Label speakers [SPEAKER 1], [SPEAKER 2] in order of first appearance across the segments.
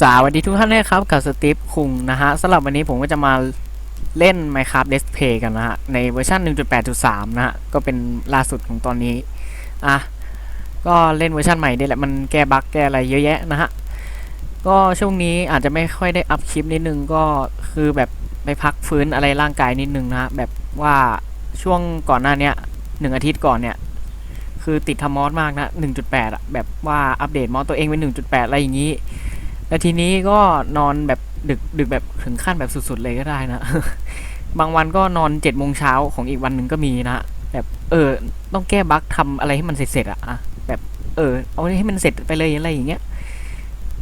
[SPEAKER 1] สวัสดีทุกท่านนะครับกับสตีฟคุงนะฮะสำหรับวันนี้ผมก็จะมาเล่น Minecraft Let's Play กันนะฮะ ในเวอร์ชัน1.8.3 นะฮะ ก็เป็นล่าสุดของตอนนี้ อะ ก็เล่นเวอร์ชันใหม่นี่แหละ มันแก้บั๊กแก้อะไรเยอะแยะนะฮะ ก็ช่วงนี้อาจจะไม่ค่อยได้อัพคลิปนิดนึงก็คือแบบไปพักฟื้นอะไรร่างกายนิดนึงนะฮะ แบบว่าช่วงก่อนหน้านี้หนึ่งอาทิตย์ก่อนเนี่ยคือติดทำมอสมากนะ 1.8อะแบบว่าอัปเดตมอสตัวเองเป็น1.8 อะไรอย่างนี้ แล้วทีนี้ก็นอนแบบดึกดึกแบบถึงขั้นแบบสุด ๆ เลยก็ได้นะ บางวันก็นอนเจ็ดโมงเช้าของอีกวันหนึ่งก็มีนะแบบเออ ต้องแก้บั๊กทำอะไรให้มันเสร็จๆอะอะแบบเออ เอาให้มันเสร็จไปเลยอะไรอย่างเงี้ย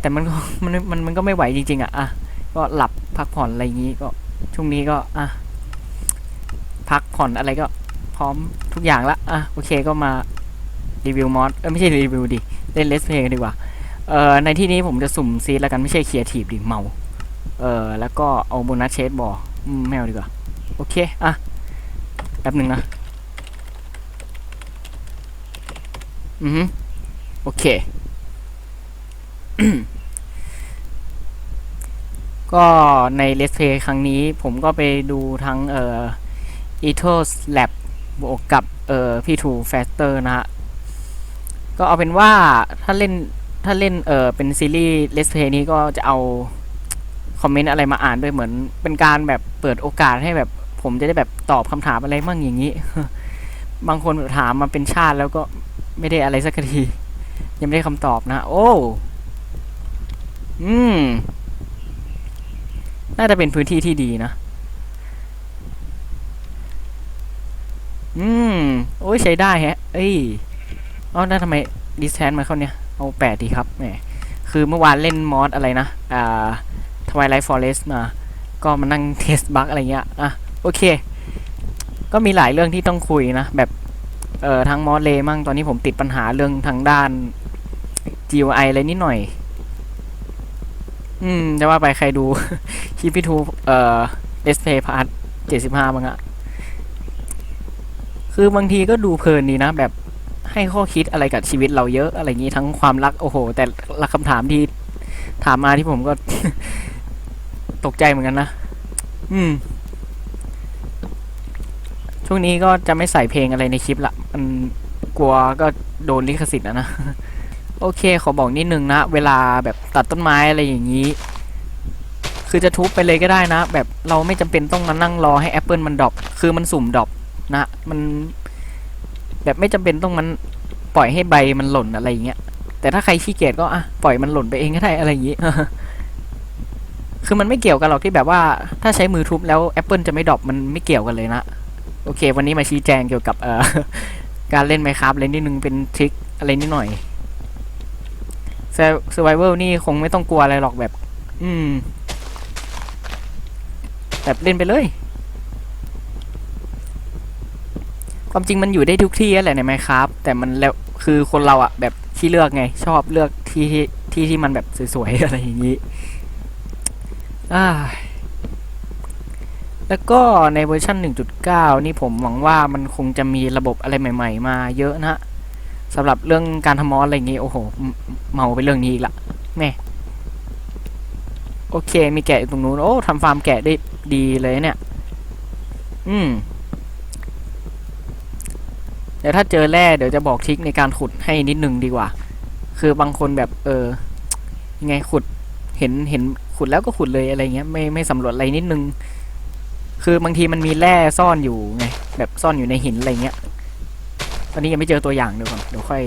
[SPEAKER 1] แต่มันก็มันมันมันก็ไม่ไหวจริงๆอะอะก็หลับพักผ่อนอะไรอย่างงี้ก็ช่วงนี้ก็อะพักผ่อนอะไรก็พร้อมทุกอย่างละอะโอเคก็มารีวิวมอสเออไม่ใช่รีวิวดิเล่นเลสเพลย์ดีกว่า เอ่อในที่นี้ผมจะสุ่มซีดแล้วกันไม่ใช่เคลียร์ทีฟดิเมา เอ่อแล้วก็เอาโบนัสเชสบออืมไม่เอาดีกว่า โอเค อะ แป๊บหนึ่งนะ อือโอเค ก็ในเลสเพย์ครั้งนี้ผมก็ไปดูทั้งเอ่อ e t o s Lab บวกกับเอ่อพี่ทู Faster นะฮะ ก็เอาเป็นว่าถ้าเล่น ถ้าเล่นเออเป็นซีรีส์เลสเพย์นี้ก็จะเอาคอมเมนต์อะไรมาอ่านด้วยเหมือน เป็นการแบบเปิดโอกาสให้แบบผมจะได้แบบตอบคำถามอะไรมั่งอย่างนี้ บางคนถามมาเป็นชาติแล้วก็ไม่ได้อะไรสักที ยังไม่ได้คำตอบนะ โอ้ อืม น่าจะเป็นพื้นที่ที่ดีนะ อืม โอ้ยใช้ได้แฮะ เอ้ยอ้าแล้วทำไมดิสแทนมาเข้าเนี่ย เอาแปดดีครับแหมคือเมื่อวานเล่นมอสอะไรนะ อ่าทวายไลท์ฟอเรสมา ก็มานั่งเทสบั๊กอะไรเงี้ย อะ โอเค ก็มีหลายเรื่องที่ต้องคุยนะ แบบ เอ่อทางมอสเลมั่ง ตอนนี้ผมติดปัญหาเรื่องทางด้าน GUI อะไรนิดหน่อย อืม จะว่าไปใครดูคลิปพี่ทู เอ่อ Let's Play Part 75บ้างอะคือบางทีก็ดูเพลินดีนะ แบบ ให้ข้อคิดอะไรกับชีวิตเราเยอะอะไรอย่างนี้ทั้งความรักโอ้โห แต่ละคำถามที่ถามมาที่ผมก็ ตกใจเหมือนกันนะอืม ช่วงนี้ก็จะไม่ใส่เพลงอะไรในคลิปละมันกลัวก็โดนลิขสิทธิ์นะนะโอเค ขอบอกนิดนึงนะ เวลาแบบตัดต้นไม้อะไรอย่างนี้ คือจะทุบไปเลยก็ได้นะ แบบเราไม่จำเป็นต้องมานั่งรอให้แอปเปิลมันดรอปคือมันสุ่มดรอปนะ มัน แบบไม่จำเป็นต้องมันปล่อยให้ใบมันหล่นอะไรอย่างเงี้ยแต่ถ้าใครขี้เกียจก็อะปล่อยมันหล่นไปเองก็ได้อะไรอย่างงี้คือมันไม่เกี่ยวกันหรอกที่แบบว่าถ้าใช้มือทุบแล้ว Apple จะไม่ดรอปมันไม่เกี่ยวกันเลยนะโอเค วันนี้มาชี้แจงเกี่ยวกับเอ่อการเล่นไมครับเล่นนิดนึงเป็นทริคอะไรนิดหน่อย Survival นี่คงไม่ต้องกลัวอะไรหรอกแบบ อืม แบบเล่นไปเลย ความจริงมันอยู่ได้ทุกที่แหละในไมครับ แต่มันแล้วคือคนเราอะแบบที่เลือกไง ชอบเลือกที่ที่ที่ที่มันแบบสวยๆอะไรอย่างนี้อ่าแล้วก็ในเวอร์ชัน1.9 นี่ผมหวังว่ามันคงจะมีระบบอะไรใหม่ ๆ มาเยอะนะสำหรับเรื่องการทำมอสอะไรอย่างนี้ โอ้โห เมาไปเรื่องนี้อีกละแม่โอเค มีแกะอยู่ตรงนู้น โอ้ทำฟาร์มแกะได้ดีเลยเนี่ย อืม เดี๋ยวถ้าเจอแร่เดี๋ยวจะบอกทริคในการขุดให้นิดนึงดีกว่า คือบางคนแบบเออยังไงขุดเห็นเห็นขุดแล้วก็ขุดเลยอะไรเงี้ยไม่ไม่สำรวจอะไรนิดนึง คือบางทีมันมีแร่ซ่อนอยู่ไงแบบซ่อนอยู่ในหินอะไรเงี้ยตอนนี้ยังไม่เจอตัวอย่างเดี๋ยวก่อนเดี๋ยวค่อย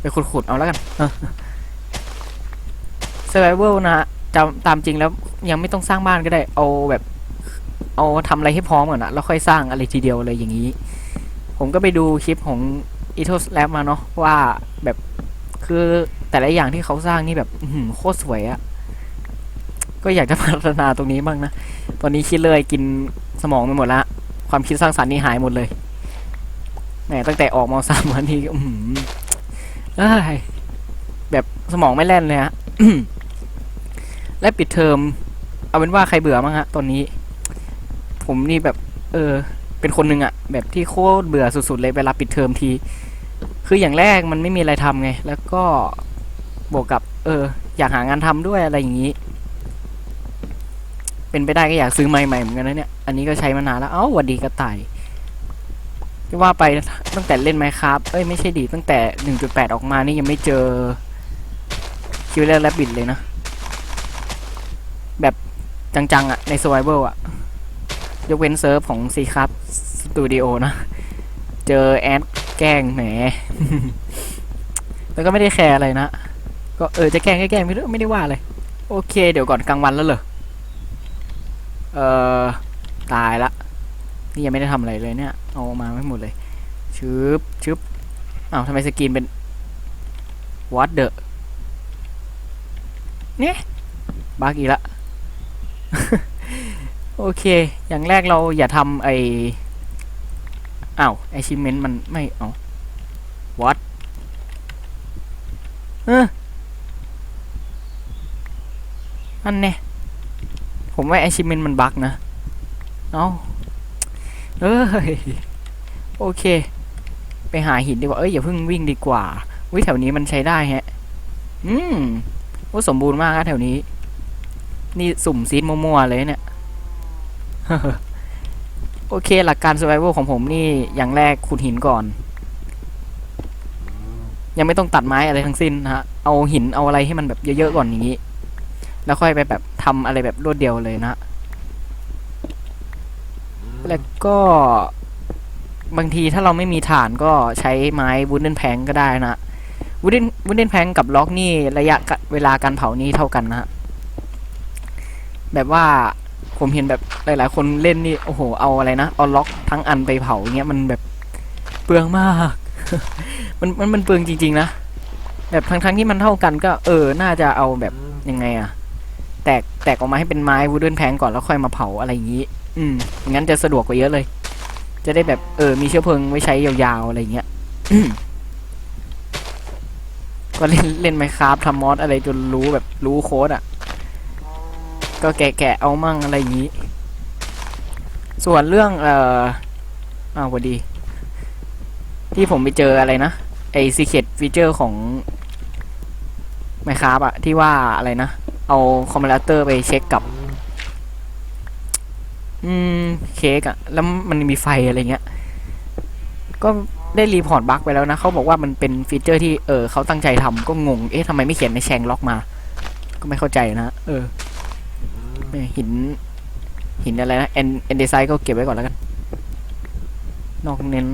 [SPEAKER 1] ไปขุดขุดเอาแล้วกัน survival นะฮะจำตามจริงแล้วยังไม่ต้องสร้างบ้านก็ได้ เอาแบบ เอาทำอะไรให้พร้อมก่อนนะแล้วค่อยสร้างอะไรทีเดียวเลยอย่างนี้ ผมก็ไปดูคลิปของ e t o s Lab มาเนาะว่าแบบคือแต่ละอย่างที่เขาสร้างนี่แบบโคตรสวยอะก็อยากจะพัฒนาตรงนี้บ้างนะ ตอนนี้คิดเลยกินสมองไปหมดละ ความคิดสร้างสรรค์นี่หายหมดเลยแหมตั้งแต่ออกมสามวันนี้อื้อหือเอ้ยแบบสมองไม่แล่นเลยฮะและปิดเทอม เอาเป็นว่าใครเบื่อมั้งฮะตอนนี้ ผมนี่แบบ เออ เป็นคนหนึ่งอะแบบที่โคตรเบื่อสุดๆเลยเวลาปิดเทอมที คืออย่างแรกมันไม่มีอะไรทำไง แล้วก็บวกกับ เออ อยากหางานทำด้วยอะไรอย่างนี้ เป็นไปได้ก็อยากซื้อใหม่ๆเหมือนกันนะเนี่ย อันนี้ก็ใช้มานานแล้ว เอ้าวัดดีกระต่ายจะว่าไปตั้งแต่เล่นไมครับเอ้ยไม่ใช่ดีตั้งแต่ 1.8 ออกมานี่ยังไม่เจอคิวเลอร์แลบบิดเลยนะ แบบจังๆอะใน Survival อะ ยกเว้นเซิร์ฟของ C ครับสตูดิโอนะเจอแอดแกล้งแหมแล้วก็ไม่ได้แคร์อะไรนะ ก็เออจะแกล้งแกล้งไม่ได้ไม่ได้ว่าเลย โอเค เดี๋ยวก่อนกลางวันแล้วเหรอเออตายละ นี่ยังไม่ได้ทำอะไรเลยเนี่ย เอามาไม่หมดเลยชึบชึบอ้าวทำไมสกรีนเป็น what the เนี่ยบักอีละ โอเค อย่างแรกเราอย่าทำไออ้าว achievement มันไม่เอา what เอออันเนี่ยผมว่า achievement มันบั๊กนะ เอาเอ้ย โอเค ไปหาหินดีกว่า เอ้ย อย่าเพิ่งวิ่งดีกว่า วิแถวนี้มันใช้ได้แฮะ อืมโอ้สมบูรณ์มากนะแถวนี้ นี่สุ่มซีดมั่วๆเลยเนี่ย โอเค หลักการ survival ของผมนี่อย่างแรกขุดหินก่อน ยังไม่ต้องตัดไม้อะไรทั้งสิ้นนะฮะ เอาหินเอาอะไรให้มันแบบเยอะๆก่อนอย่างนี้ แล้วค่อยไปแบบทำอะไรแบบรวดเดียวเลยนะ แล้วก็บางทีถ้าเราไม่มีฐานก็ใช้ไม้วูดเดนแพงก็ได้นะวูดเดนวูดเดนแพงกับล็อกนี่ระยะกะเวลาการเผานี่เท่ากันนะฮะแบบว่า ผมเห็นแบบหลาย ๆ คนเล่นนี่โอ้โหเอาอะไรนะเอาล็อกทั้งอันไปเผาเงี้ยมันแบบเปลืองมาก มันมันมันเปลืองจริง ๆ นะแบบทั้งๆที่มันเท่ากันก็เออ น่าจะเอาแบบยังไงอะแตกแตกออกมาให้เป็นไม้วูดเดินแพงก่อนแล้วค่อยมาเผาอะไรอย่างนี้ อืมงั้นจะสะดวกกว่าเยอะเลย จะได้แบบเออ มีเชื้อเพลิงไว้ใช้ยาวๆอะไรเงี้ยก็เล่นเล่นไมครับทำมอสอะไรจนรู้แบบรู้โค้ดอะ ก็แกะๆเอามั่งอะไรอย่างนี้ ส่วนเรื่องเอ่ออ้าวพอดี ที่ผมไปเจออะไรนะไอซีเค t ฟีเจอร์ของไมครับอะที่ว่าอะไรนะ เอาคอมพิวเตอร์ไปเช็คกับ อืม เค้กอะแล้วมันมีไฟอะไรเงี้ย ก็ได้รีพอร์ตบั๊กไปแล้วนะ เขาบอกว่ามันเป็นฟีเจอร์ที่เออเขาตั้งใจทำก็งง เอ๊ะทำไมไม่เขียนในแชงล็อกมา ก็ไม่เข้าใจนะ เออ หิน หินอะไรนะเอ็นเอ็นเดไซก็เก็บไว้ก่อนแล้วกัน นอกเน้น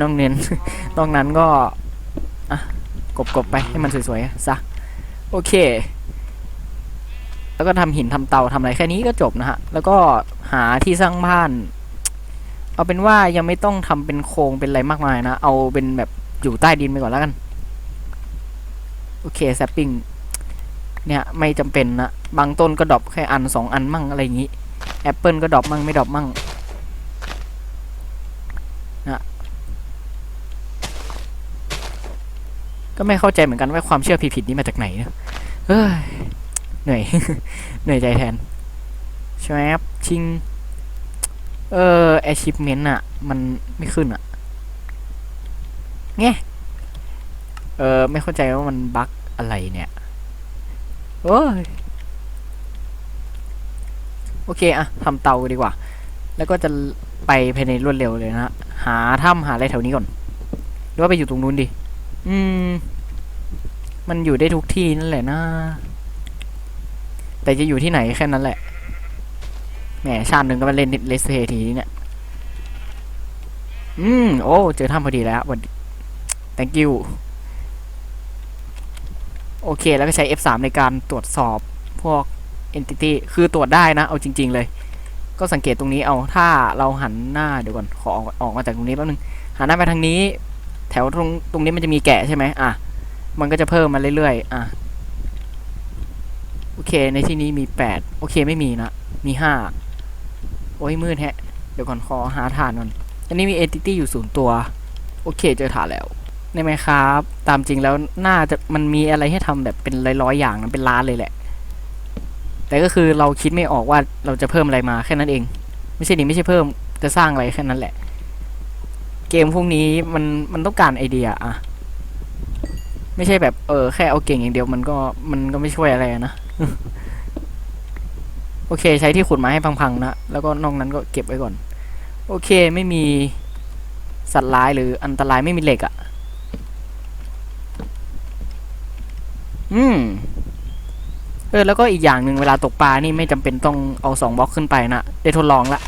[SPEAKER 1] นอกเน้น นอกนั้นก็อะกบกบไปให้มันสวยๆซะโอเค แล้วก็ทำหินทำเตาทำอะไรแค่นี้ก็จบนะฮะ แล้วก็หาที่สร้างบ้าน เอาเป็นว่ายังไม่ต้องทำเป็นโครงเป็นอะไรมากมายนะ เอาเป็นแบบอยู่ใต้ดินไปก่อนแล้วกัน โอเคแซปปิ้ง เนี่ยไม่จำเป็นนะบางต้นก็ดรอปแค่อันสองอันมั่งอะไรอย่างนี้แอปเปิลก็ดรอปมั่งไม่ดรอปมั่งนะก็ไม่เข้าใจเหมือนกันว่าความเชื่อผิดๆนี้มาจากไหนเนะเฮ้ยเหนื่อยเหนื่อยใจแทนใช่ไหมครับชิงเออ achievement อะมันไม่ขึ้นอะเงี้ยเออไม่เข้าใจว่ามันบั๊กอะไรเนี่ย โอ้ยโอเคอะทำเตาดีกว่า แล้วก็จะไปภายในรวดเร็วเลยนะหาถ้ำหาอะไรแถวนี้ก่อน หรือว่าไปอยู่ตรงนู้นดิ อืม มันอยู่ได้ทุกที่นั่นแหละนะ แต่จะอยู่ที่ไหนแค่นั้นแหละ แหมชาติหนึ่งก็มาเล่นเลสเททีนี้เนี่ย อืม โอ้ เจอถ้ำพอดีแล้ววัน thank you โอเค แล้วก็ใช้ F3 ในการตรวจสอบพวก entity คือตรวจได้นะ เอาจริง ๆ เลย ก็สังเกตตรงนี้เอาถ้าเราหันหน้าเดี๋ยวก่อน ขอออกออกมาจากตรงนี้แป๊บนึง หันหน้าไปทางนี้ แถวตรงตรงนี้มันจะมีแกะใช่ไหมอะ มันก็จะเพิ่มมาเรื่อยๆ อะ โอเค ในที่นี้มีแปดโอเคไม่มีนะ มีห้าโอ้ยมืดแฮะ เดี๋ยวก่อนขอหาฐานก่อน อันนี้มี entity อยู่ศูนย์ตัว โอเคเจอฐานแล้ว ในไหมครับ ตามจริงแล้วน่าจะมันมีอะไรให้ทำแบบเป็นร้อยๆอย่างนะเป็นล้านเลยแหละ แต่ก็คือเราคิดไม่ออกว่าเราจะเพิ่มอะไรมาแค่นั้นเอง ไม่ใช่ดิไม่ใช่เพิ่มจะสร้างอะไรแค่นั้นแหละ เกมพวกนี้มันมันต้องการไอเดียอะไม่ใช่แบบเออแค่เอาเก่งอย่างเดียวมันก็มันก็ไม่ช่วยอะไรนะโอเค ใช้ที่ขุดไม้ให้พังๆนะแล้วก็นอกนั้นก็เก็บไว้ก่อน โอเคไม่มีสัตว์ร้ายหรืออันตรายไม่มีเหล็กอะ่ะ อืม เออ แล้วก็อีกอย่างหนึ่งเวลาตกปลานี่ไม่จำเป็นต้องเอาสองบล็อกขึ้นไปนะ ได้ทดลองละ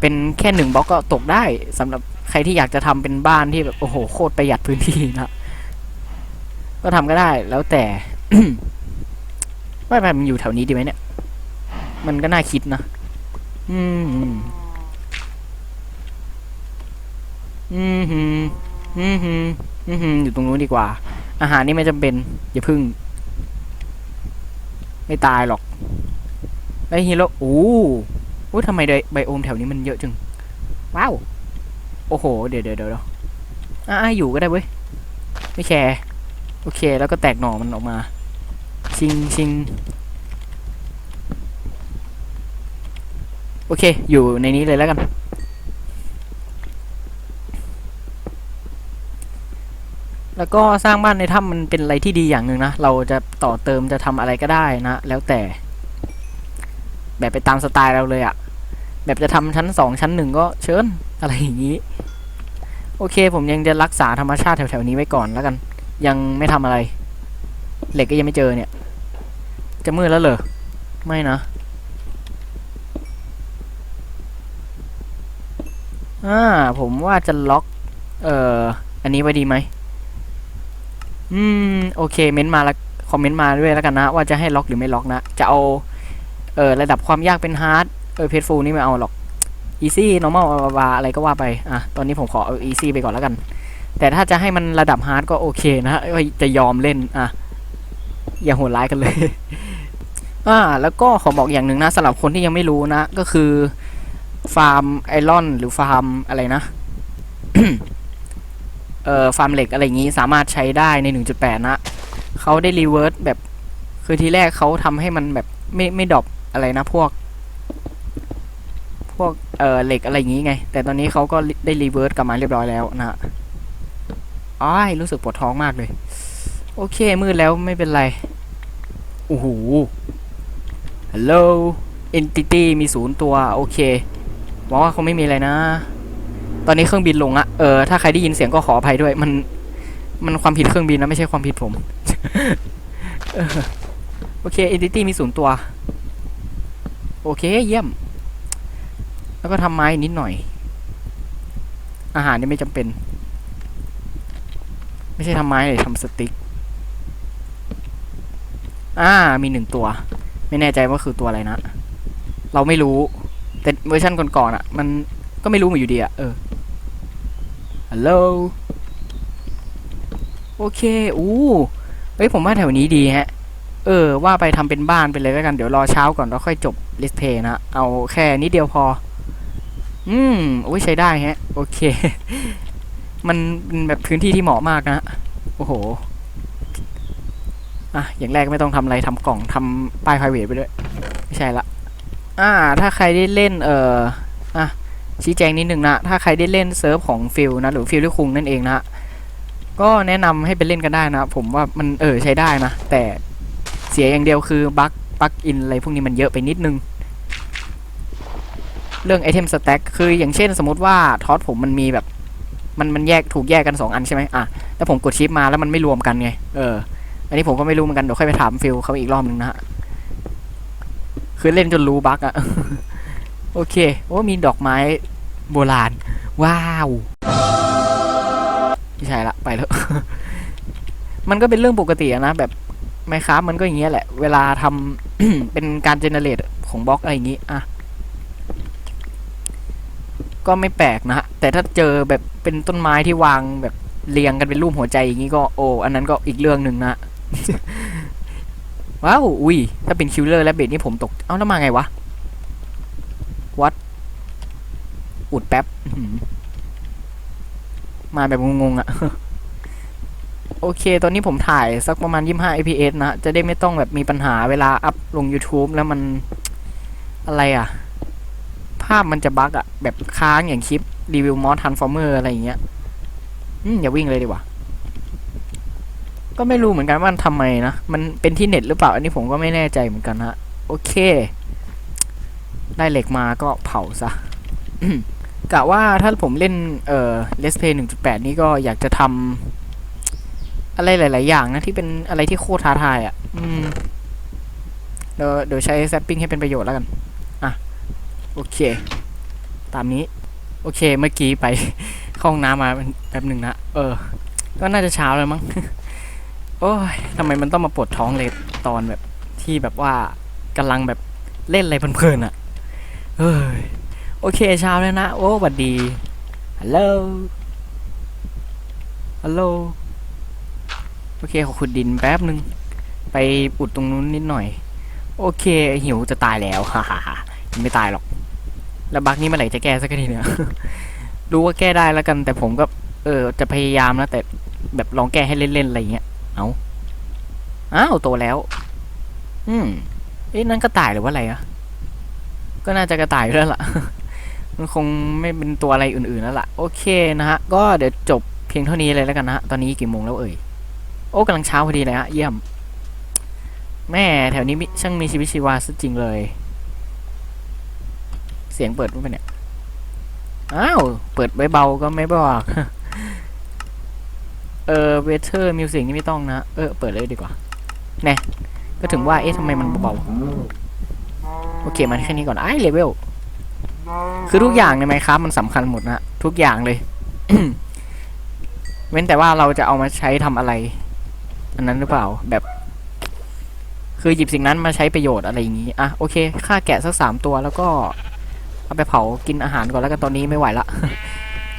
[SPEAKER 1] เป็นแค่หนึ่งบล็อกก็ตกได้สำหรับใครที่อยากจะทำเป็นบ้านที่แบบโอ้โหโคตรประหยัดพื้นที่นะ ก็ทำก็ได้แล้วแต่ว่าแบบมันอยู่แถวนี้ดีไหมเนี่ย มันก็น่าคิดนะ อืม อืมฮึมอืมอืมอยู่ตรงนู้นดีกว่า อาหารนี่ไม่จำเป็น อย่าพึ่ง ไม่ตายหรอกไอ้ยฮีโร่โอ้โหทำไมไบโอมแถวนี้มันเยอะจัง ว้าว โอ้โห เดี๋ยวเดี๋ยวเดี๋ยวอ่าอยู่ก็ได้เว้ย ไม่แคร์โอเค แล้วก็แตกหน่อมันออกมา ชิงชิงโอเค อยู่ในนี้เลยแล้วกัน แล้วก็สร้างบ้านในถ้ำมันเป็นอะไรที่ดีอย่างหนึ่งนะ เราจะต่อเติมจะทำอะไรก็ได้นะ แล้วแต่ แบบไปตามสไตล์เราเลยอะแบบจะทำชั้นสองชั้นหนึ่งก็เชิญอะไรอย่างนี้ โอเค ผมยังจะรักษาธรรมชาติแถวๆนี้ไว้ก่อนแล้วกัน ยังไม่ทำอะไร เหล็กก็ยังไม่เจอเนี่ย จะมืดแล้วเหรอ ไม่นะอ่าผมว่าจะล็อก เอ่อ อันนี้ไว้ดีไหม อืมโอเคเม้นต์มาแล้วคอมเมนต์มาด้วยแล้วกันนะ ว่าจะให้ล็อกหรือไม่ล็อกนะ จะเอาเออระดับความยากเป็นฮาร์ดเออเพจฟูนี่ไม่เอาหรอกอีซี่ normal บาอะไรก็ว่าไปอะตอนนี้ผมขอเอาอีซี่ไปก่อนแล้วกัน แต่ถ้าจะให้มันระดับฮาร์ดก็โอเคนะก็จะยอมเล่นอะอย่าโหดร้ายกันเลยอ่าแล้วก็ขอบอกอย่างหนึ่งนะสำหรับคนที่ยังไม่รู้นะ ก็คือฟาร์มไอรอนหรือฟาร์มอะไรนะ เอ่อฟาร์มเหล็กอะไรอย่างนี้สามารถใช้ได้ใน 1.8 นะเขาได้รีเวิร์สแบบคือทีแรกเขาทำให้มันแบบไม่ไม่ดรอปอะไรนะพวก พวกเอ่อเหล็กอะไรอย่างนี้ไง แต่ตอนนี้เขาก็ได้รีเวิร์สกลับมาเรียบร้อยแล้วนะอ้ายรู้สึกปวดท้องมากเลย โอเคมืดแล้วไม่เป็นไรโอ้โหฮัลโหล entity มีศูนย์ตัว โอเคหวังว่าคงไม่มีอะไรนะ ตอนนี้เครื่องบินลงอะเออถ้าใครได้ยินเสียงก็ขออภัยด้วย มัน มันความผิดเครื่องบินนะไม่ใช่ความผิดผมเออโอเค entity มีศูนย์ตัว โอเคเยี่ยม แล้วก็ทำไม้นิดหน่อย อาหารนี่ไม่จำเป็น ไม่ใช่ทำไม้เลยทำสติ๊กอ่ามีหนึ่งตัว ไม่แน่ใจว่าคือตัวอะไรนะ เราไม่รู้ แต่เวอร์ชันก่อนๆอะ มันก็ไม่รู้เหมือนอยู่ดีอะ เออ ฮัลโหล โอเค อู้เฮ้ย ผมว่าแถวนี้ดีฮะ เออ ว่าไปทำเป็นบ้านไปเลยแล้วกัน เดี๋ยวรอเช้าก่อนแล้วค่อยจบลิสเพย์นะ เอาแค่นิดเดียวพอ อืมโอ้ยใช้ได้ฮะ โอเค มันเป็นแบบพื้นที่ที่เหมาะมากนะ โอ้โห อะ อย่างแรกไม่ต้องทำอะไรทำกล่องทำป้าย private ไปด้วย ไม่ใช่ละ อ่า ถ้าใครได้เล่น เอ่อ อะ ชี้แจงนิดนึงนะ ถ้าใครได้เล่นเซิร์ฟของฟิลนะ หรือฟิลลี่คุงนั่นเองนะก็แนะนำให้ไปเล่นกันได้นะ ผมว่ามันเออใช้ได้นะ แต่เสียอย่างเดียวคือบั๊กบั๊กอินอะไรพวกนี้มันเยอะไปนิดนึง เรื่องไอเทมสแต็กคืออย่างเช่นสมมติว่าทอสผมมันมีแบบ มันมันแยกถูกแยกกันสองอันใช่ไหมอะแล้วผมกดชิปมาแล้วมันไม่รวมกันไง เออ อันนี้ผมก็ไม่รู้เหมือนกันเดี๋ยวค่อยไปถามฟิลเขาอีกรอบหนึ่งนะฮะคือเล่นจนรู้บั๊กอะโอเค โอ้มีดอกไม้ โบราณ ว้าวไม่ใช่ละไปแล้ว มันก็เป็นเรื่องปกตินะ แบบไมค้ามันก็อย่างเงี้ยแหละ เวลาทำเป็นการเจเนเรตของบล็อกอะไรอย่างงี้ อะ ก็ไม่แปลกนะฮะ แต่ถ้าเจอแบบเป็นต้นไม้ที่วางแบบเรียงกันเป็นรูปหัวใจอย่างงี้ก็โอ้อันนั้นก็อีกเรื่องหนึ่งนะว้าว อุ้ย ถ้าเป็นคิวเลอร์และเบดนี่ผมตก เอ้าแล้วมาไงวะวัด อุดแป๊บอื้อหือมาแบบงงๆอะโอเค ตอนนี้ผมถ่ายสักประมาณ 25 fps นะ จะได้ไม่ต้องแบบมีปัญหาเวลาอัพลง YouTube แล้วมันอะไรอะภาพมันจะบั๊กอะแบบค้างอย่างคลิป รีวิวมอสทันฟอร์เมอร์อะไรอย่างเงี้ย อืมอย่าวิ่งเลยดีกว่า ก็ไม่รู้เหมือนกันว่ามันทำไมนะ มันเป็นที่เน็ตหรือเปล่า อันนี้ผมก็ไม่แน่ใจเหมือนกันฮะ โอเค ได้เหล็กมาก็เผาซะ กะว่าถ้าผมเล่นเอ่อ Let's Play 1.8 นี่ก็อยากจะทำอะไรหลาย ๆ อย่างนะ ที่เป็นอะไรที่โคตรท้าทายอะ่ะ อืมเดี๋ยวเดี๋ยวใช้แซปปิ้งให้เป็นประโยชน์แล้วกัน อะ โอเค ตามนี้ โอเค เมื่อกี้ไปเข้าห้องน้ำมาแป๊บหนึ่งนะ เออ ก็น่าจะเช้าแล้วมั้ง โอ้ยทำไมมันต้องมาปวดท้องเลยตอนแบบที่แบบว่ากำลังแบบเล่นอะไรเพลินๆอะเฮ้ย โอเคเช้าแล้วนะ โอ้สวัสดี ฮัลโหล ฮัลโหล โอเคขอขุดดินแป๊บหนึ่ง ไปอุดตรงนู้นนิดหน่อย โอเค หิวจะตายแล้ว ฮ่าฮ่าฮ่ายังไม่ตายหรอก แล้วบักนี้เมื่อไหร่จะแก้สักทีเนี่ยรู้ว่าแก้ได้แล้วกัน แต่ผมก็ เออ จะพยายามนะ แต่แบบลองแก้ให้เล่นๆอะไรเงี้ย เอาอ้าวโตแล้ว อืม เอ๊ะนั่นกระต่ายหรือว่าอะไรอะก็น่าจะกระต่ายอยู่แล้วล่ะ มันคงไม่เป็นตัวอะไรอื่นๆแล้วล่ะ โอเคนะฮะ ก็เดี๋ยวจบเพียงเท่านี้เลยแล้วกันนะฮะ ตอนนี้กี่โมงแล้วเอ่ย โอ้กำลังเช้าพอดีเลยฮะ เยี่ยม แม่แถวนี้ช่างมีชีวิตชีวาซะจริงเลย เสียงเปิดมั้ยเนี่ย อ้าว เปิดเบาๆก็ไม่บอก เออเวเทอร์มิวสิกนี่ไม่ต้องนะ เออ เปิดเลยดีกว่า แน่ ก็ถึงว่า เอ๊ะทำไมมันเบาๆ โอเค มันแค่นี้ก่อน ไอ้เลเวล คือทุกอย่างในไมครับมันสำคัญหมดนะทุกอย่างเลย เว้นแต่ว่าเราจะเอามาใช้ทำอะไร อันนั้นหรือเปล่าแบบ คือหยิบสิ่งนั้นมาใช้ประโยชน์อะไรอย่างนี้อะโอเคฆ่าแกะสักสามตัวแล้วก็เอาไปเผากินอาหารก่อนแล้วกันตอนนี้ไม่ไหวละ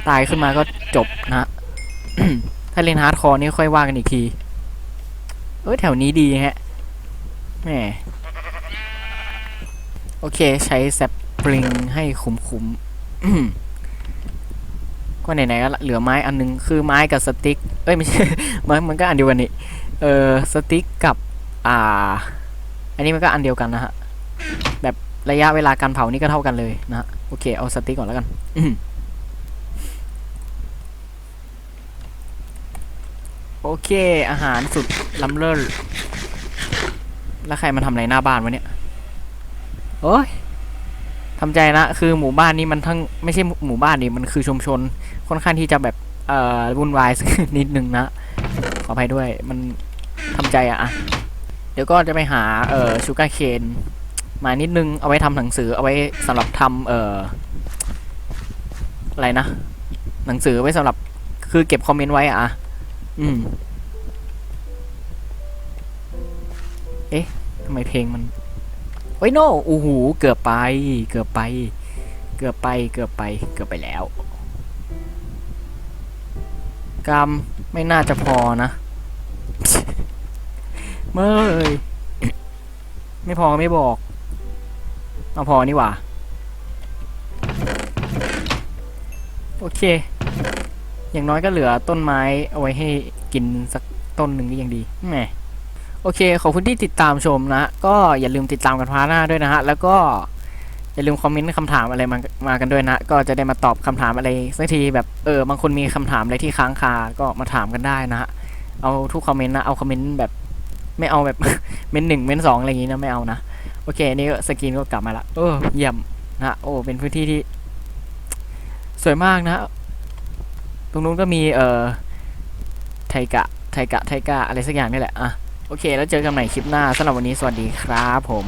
[SPEAKER 1] ตายขึ้นมาก็จบนะถ้าเล่นฮาร์ดคอร์นี่ค่อยว่ากันอีกที เออแถวนี้ดีฮะแหมโอเคใช้แซป ปริงให้คุ้มๆก็ไหนๆก็เหลือไม้อันนึงคือไม้กับสติ๊กเอ้ยไม่ใช่มันมันก็อันเดียวกันนี่เออสติ๊กกับอ่า อันนี้มันก็อันเดียวกันนะฮะแบบระยะเวลาการเผานี่ก็เท่ากันเลยนะฮะโอเคเอาสติ๊กก่อนแล้วกันโอเค อาหารสุดล้ำเลิศแล้วใครมาทำอะไรหน้าบ้านวะเนี่ยโอ้ย ทำใจนะคือหมู่บ้านนี้มันทั้งไม่ใช่หมู่บ้านนี่มันคือชุมชน ค่อนข้างที่จะแบบเอ่อวุ่นวายนิดนึงนะขออภัยด้วยมันทำใจอะอะเดี๋ยวก็จะไปหาเอ่อชูการ์เคนมานิดนึงเอาไว้ทำหนังสือเอาไว้สำหรับทำเอ่ออะไรนะ หนังสือไว้สำหรับคือเก็บคอมเมนต์ไว้อะอะอืม เอ๊ะทำไมเพลงมัน โอ้ยโนโอ้โหเกือบไป เกือบไป เกือบไป เกือบไป เกือบไปแล้วกรรมไม่น่าจะพอนะเมื่อยไม่พอไม่บอกเอาพอนี่หว่า โอเค อย่างน้อยก็เหลือต้นไม้เอาไว้ให้กินสักต้นหนึ่งก็ยังดีแหม โอเค ขอบคุณที่ติดตามชมนะ ก็อย่าลืมติดตามกันพาร์หน้าด้วยนะฮะ แล้วก็อย่าลืมคอมเมนต์คำถามอะไรมามากันด้วยนะ ก็จะได้มาตอบคำถามอะไรสักทีแบบเออบางคนมีคำถามอะไรที่ค้างคา ก็มาถามกันได้นะฮะ เอาทุกคอมเมนต์นะ เอาคอมเมนต์แบบไม่เอาแบบเมนหนึ่งเมนสองอะไรอย่างงี้นะไม่เอานะ โอเคอันนี่ก็สกรีนก็กลับมาละเออเยี่ยมนะโอ้เป็นพื้นที่ที่ สวยมากนะ ตรงนู้นก็มีเอ่อไทกะไทกะไทกะอะไรสักอย่างนี่แหละอะ โอเค แล้วเจอกันใหม่คลิปหน้าสำหรับวันนี้สวัสดีครับผม